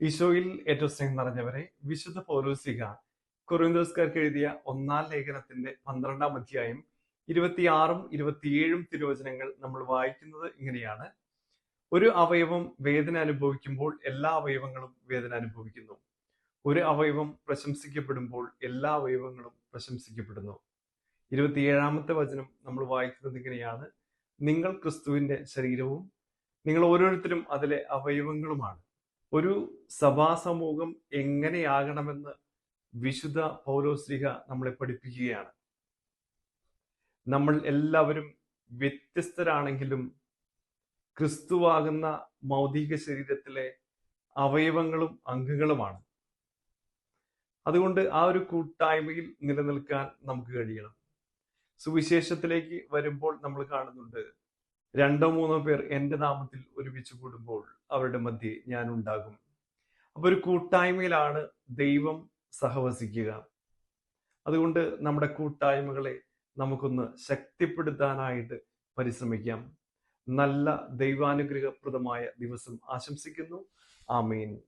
ഈശോയിൽ ഏറ്റവും സ്നേഹം നിറഞ്ഞവരെ വിശുദ്ധ പൗലോസിക കൊറിന്തോസ്കാർക്ക് എഴുതിയ ഒന്നാം ലേഖനത്തിന്റെ പന്ത്രണ്ടാം അധ്യായം ഇരുപത്തിയാറും ഇരുപത്തിയേഴും തിരുവചനങ്ങൾ നമ്മൾ വായിക്കുന്നത് ഇങ്ങനെയാണ്. ഒരു അവയവം വേദന അനുഭവിക്കുമ്പോൾ എല്ലാ അവയവങ്ങളും വേദന അനുഭവിക്കുന്നു. ഒരു അവയവം പ്രശംസിക്കപ്പെടുമ്പോൾ എല്ലാ അവയവങ്ങളും പ്രശംസിക്കപ്പെടുന്നു. ഇരുപത്തിയേഴാമത്തെ വചനം നമ്മൾ വായിക്കുന്നത് ഇങ്ങനെയാണ്. നിങ്ങൾ ക്രിസ്തുവിന്റെ ശരീരവും നിങ്ങൾ ഓരോരുത്തരും അതിലെ അവയവങ്ങളുമാണ്. ഒരു സഭാസമൂഹം എങ്ങനെയാകണമെന്ന് വിശുദ്ധ പൗലോസ്ലിഹ നമ്മളെ പഠിപ്പിക്കുകയാണ്. നമ്മൾ എല്ലാവരും വ്യത്യസ്തരാണെങ്കിലും ക്രിസ്തുവാകുന്ന മൗതിക ശരീരത്തിലെ അവയവങ്ങളും അംഗങ്ങളുമാണ്. അതുകൊണ്ട് ആ ഒരു കൂട്ടായ്മയിൽ നിലനിൽക്കാൻ നമുക്ക് കഴിയണം. സുവിശേഷത്തിലേക്ക് വരുമ്പോൾ നമ്മൾ കാണുന്നുണ്ട് രണ്ടോ മൂന്നോ പേർ എന്റെ നാമത്തിൽ ഒരുമിച്ച് കൂടുമ്പോൾ അവരുടെ മധ്യേ ഞാൻ ഉണ്ടാകും. അപ്പൊ ഒരു കൂട്ടായ്മയിലാണ് ദൈവം സഹവസിക്കുക. അതുകൊണ്ട് നമ്മുടെ കൂട്ടായ്മകളെ നമുക്കൊന്ന് ശക്തിപ്പെടുത്താനായിട്ട് പരിശ്രമിക്കാം. നല്ല ദൈവാനുഗ്രഹപ്രദമായ ദിവസം ആശംസിക്കുന്നു. ആമീൻ.